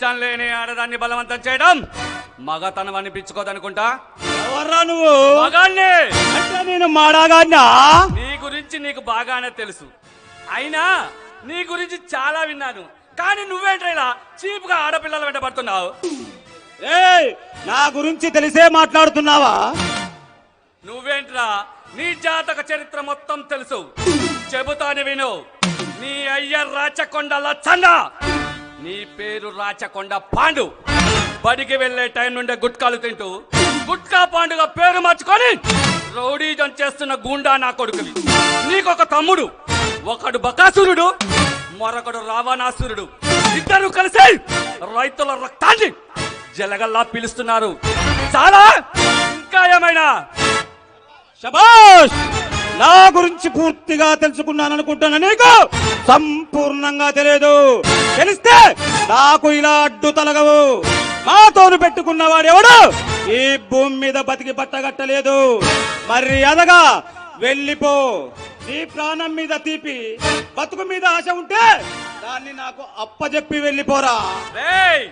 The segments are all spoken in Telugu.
ఇష్టం లేని ఆడదాన్ని బలవంతం చేయడం మగతనం అనిపించుకోదనుకుంటా? ఎవర్రా నువ్వు? మగాన్ని! అంటే నేను మాడాగాడినా? నీ గురించి నీకు బాగానే తెలుసు. అయినా నీ గురించి చాలా విన్నాను. కానీ నువ్వేంట్రా ఇలా చీప్గా ఆడపిల్లల వెంట పడుతున్నావు. ఏయ్ నా గురించి తెలిసే మాట్లాడుతున్నావా? నువ్వేంట్రా? నీ జాతక చరిత్ర మొత్తం తెలుసు. చెబుతాను విను. నీ అయ్య రాచకొండ లచ్చన్న నీ పేరు రాచకొండ పాండు. బడికి వెళ్ళే టైం నుండే గుట్కాలు తింటూ గుట్కా పాండుగా పేరు మార్చుకొని రౌడీజం చేస్తున్న గూండా నా కొడుకువి. నీకొక తమ్ముడు ఒకడు బకాసురుడు మరొకడు రావణాసురుడు. ఇద్దరు కలిసి రైతుల రక్తాన్ని జలగల్లా పిలుస్తున్నారు. చాలా ఇంకా ఏమైనా? శబాష్ నా గురించి పూర్తిగా తెలుసుకున్నాను అనుకుంటున్నా నీకు. సంపూర్ణంగా తెలియదు తెలిస్తే నాకు ఇలా అడ్డు తలగవు. మాతోను పెట్టుకున్నవాడెవడు ఈ భూమి మీద బతికి పట్టగట్టలేదు అదగా వెళ్ళిపో. నీ ప్రాణం మీద తీపి. బతుకు మీద ఆశ ఉంటే దాన్ని నాకు అప్పజెప్పి వెళ్ళిపోరా. రేయ్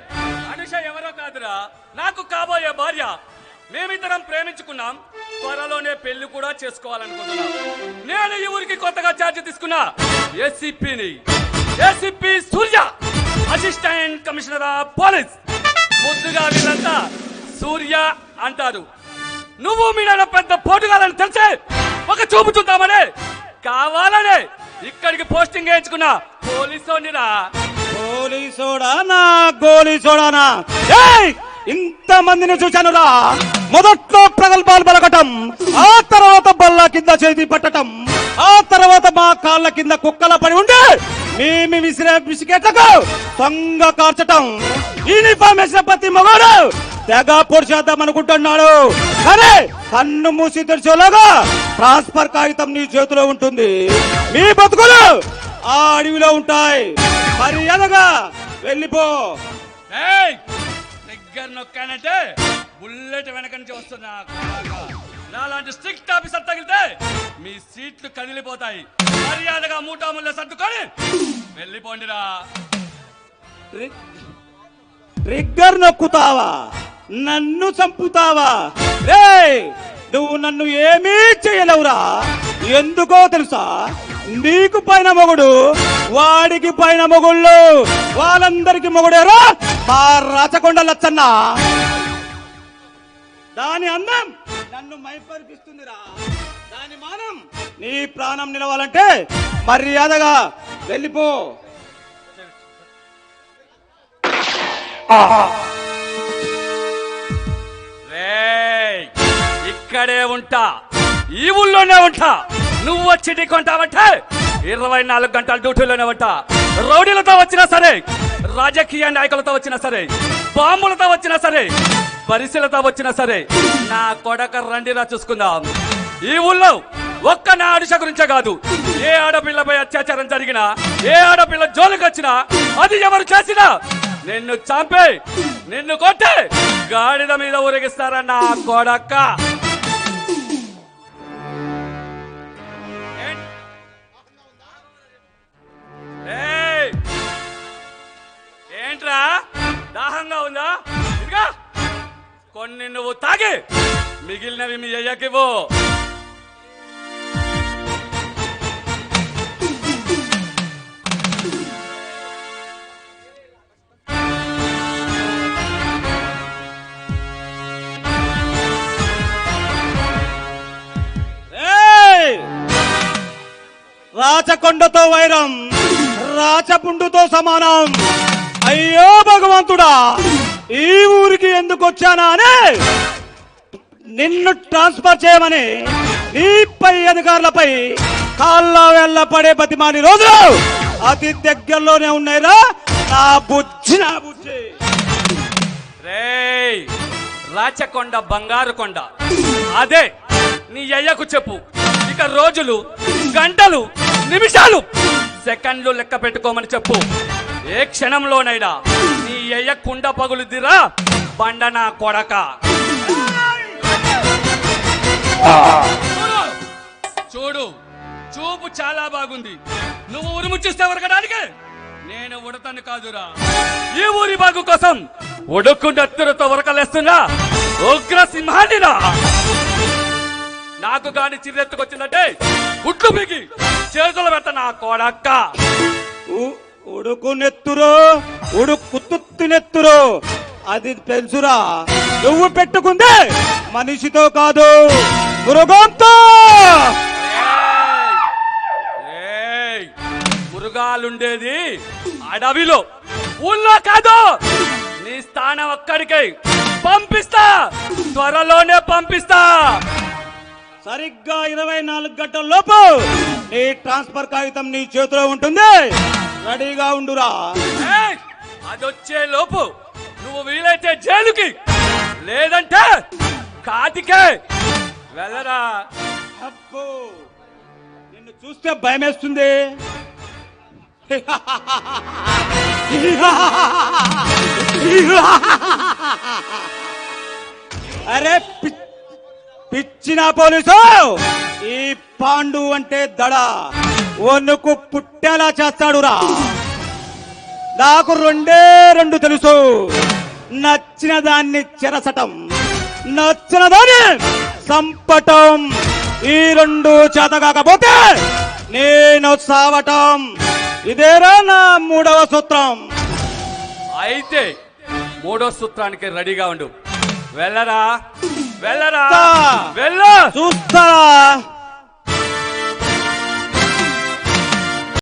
అనుష ఎవరో కాదురా. నాకు కాబోయే భార్య మేమిద్దరం ప్రేమించుకున్నాం. త్వరలోనే పెళ్ళి కూడా చేసుకోవాలనుకుంటున్నాను నేను ఈ ఊరికి కొత్తగా ఛార్జ్ తీసుకున్నా. ఏసీపీని. ACP Surya. Assistant commissioner of police. ముద్దుగా వీళ్ళంతా సూర్య అంటారు. నువ్వు మీ నాన్న పెద్ద పోటుగాలని తెలిసే ఒక చూపు చూద్దామని. కావాలనే ఇక్కడికి పోస్టింగ్ వేయించుకున్నా. పోలీసోనిరా. పోలీసోడా నా? గోలీసోడానా ఏయ్! ఇంత మందిని మొదట్లో ప్రగల్భాలు పలకటం ఆ తర్వాత బల్ల కింద చేతి పట్టటం ఆ తర్వాత మా కాళ్ళ కింద కుక్కల పడి ఉండే మేము విసిరే బిస్కెట్లకు సొంగ కార్చటం. యూనిఫామ్ వేసిన ప్రతి మగాడు తెగ పొడిచేద్దాం అనుకుంటున్నాడు కానీ కన్ను మూసి తెరిచేలాగా ట్రాన్స్ఫర్ కాగితం నీ చేతిలో ఉంటుంది. మీ బతుకులు ఆ అడవిలో ఉంటాయి. మర్యాదగా వెళ్ళిపో. గారు నొక్కానంటే బుల్లెట్ వెనక నుంచి వస్తున్నా. నాలాంటి స్ట్రిక్ట్ ఆఫీసర్ తగిలితే మీ సీట్లు కదిలిపోతాయి. మర్యాదగా మూటా సర్దుకొని వెళ్ళిపోండిరా. ట్రిగ్గర్ నొక్కుతావా? నన్ను చంపుతావా? రే నువ్వు నన్ను ఏమీ చేయలేవురా. ఎందుకో తెలుసా? నీకు పైన మొగుడు వాడికి పైన మొగుళ్ళు వాళ్ళందరికి మొగుడేరా? మా రాచకొండ లచ్చన్న దాని అందం నన్ను మైపరిపిస్తుందిరా. దాని మానం నీ ప్రాణం నిలవాలంటే మర్యాదగా వెళ్ళిపో. ఇక్కడే ఉంటా. ఈ ఊళ్ళోనే ఉంటా. నువ్వు వచ్చి ఢీ కొంటావంటే ఇరవై నాలుగు గంటల డ్యూటీలోనే ఉంటా. రౌడీలతో వచ్చినా సరే రాజకీయ నాయకులతో వచ్చినా సరే బాంబులతో వచ్చినా సరే పరిశీలతో వచ్చినా సరే నా కొడక రండిరా చూసుకుందాం. ఈ ఊళ్ళో ఒక్క నా ఆడిష గురించే కాదు. ఏ ఆడపిల్లపై అత్యాచారం జరిగినా ఏ ఆడపిల్ల జోలికి వచ్చినా అది ఎవరు చేసినా నిన్ను చంపే నిన్ను కొట్టే గాడిద మీద ఊరేగిస్తారా నా కొడక్క కొన్ని నువ్వు తాగి. మిగిలినవి మీ అయ్యాకివ్వు. రాచకొండతో వైరం రాచపుండుతో సమానం. అయ్యో భగవంతుడా! ఈ ఊరికి ఎందుకు వచ్చానా అని? నిన్ను ట్రాన్స్ఫర్ చేయమని నీపై అధికారులపై కాళ్ళ వెళ్ళ పడే బతిమాని రోజులు అతి దగ్గరలోనే ఉన్నాయిరా. నా బుజ్జి నా బుజ్జి. రేయ్ రాచకొండ బంగారు కొండ. అదే నీ అయ్యకు చెప్పు. ఇక రోజులు గంటలు నిమిషాలు. సెకండ్లు లెక్క పెట్టుకోమని చెప్పు. ఏ క్షణంలోనైనా నీ అయ్య కుండ పగులుదిరా బండ నా కొడక. చూడు, చూపు చాలా బాగుంది. నువ్వు ఉరుము చూస్తే ఉరకడానికి? నేను ఉడతను కాదురా. ఈ ఊరి బాగు కోసం ఉడుకు నెత్తులతో ఉరకలేస్తున్నా ఉగ్ర సింహానిరా నాకు గాని చిరెత్తుకొచ్చిందంటే గుడ్లు బిగి చేతులు పెట్ట నా కోడక్క ఉడుకు నెత్తురు ఉడుకు తుత్తి నెత్తురు. అది పెంచురా. నువ్వు పెట్టుకుందే మనిషితో కాదు మృగంతో! మృగాలుండేది అడవిలో. ఊళ్ళో కాదు నీ స్థానం ఒక్కడికి. పంపిస్తా త్వరలోనే పంపిస్తా. సరిగ్గా ఇరవై నాలుగు గంటల లోపు నీ ట్రాన్స్ఫర్ కాగితం నీ చేతిలో ఉంటుంది. రెడీగా ఉండురా! అదొచ్చే లోపు నువ్వు వీలైతే జైలుకి. లేదంటే కాటికే వెళ్ళరా. అబ్బో నిన్ను చూస్తే భయమేస్తుంది. అరే పిచ్చిన పోలీసు! ఈ పాండు అంటే దడ. వణుకు పుట్టేలా చేస్తాడురా. నాకు రెండే రెండు తెలుసు. నచ్చిన దాన్ని చెరసటం నచ్చిన దాన్ని సంపటం. ఈ రెండు చేత కాకపోతే నేను సావటం. ఇదేరా నా మూడవ సూత్రం. అయితే మూడో సూత్రానికి రెడీగా ఉండు. వెళ్ళరా వెళ్ళరా. వెళ్ళా. చూస్తా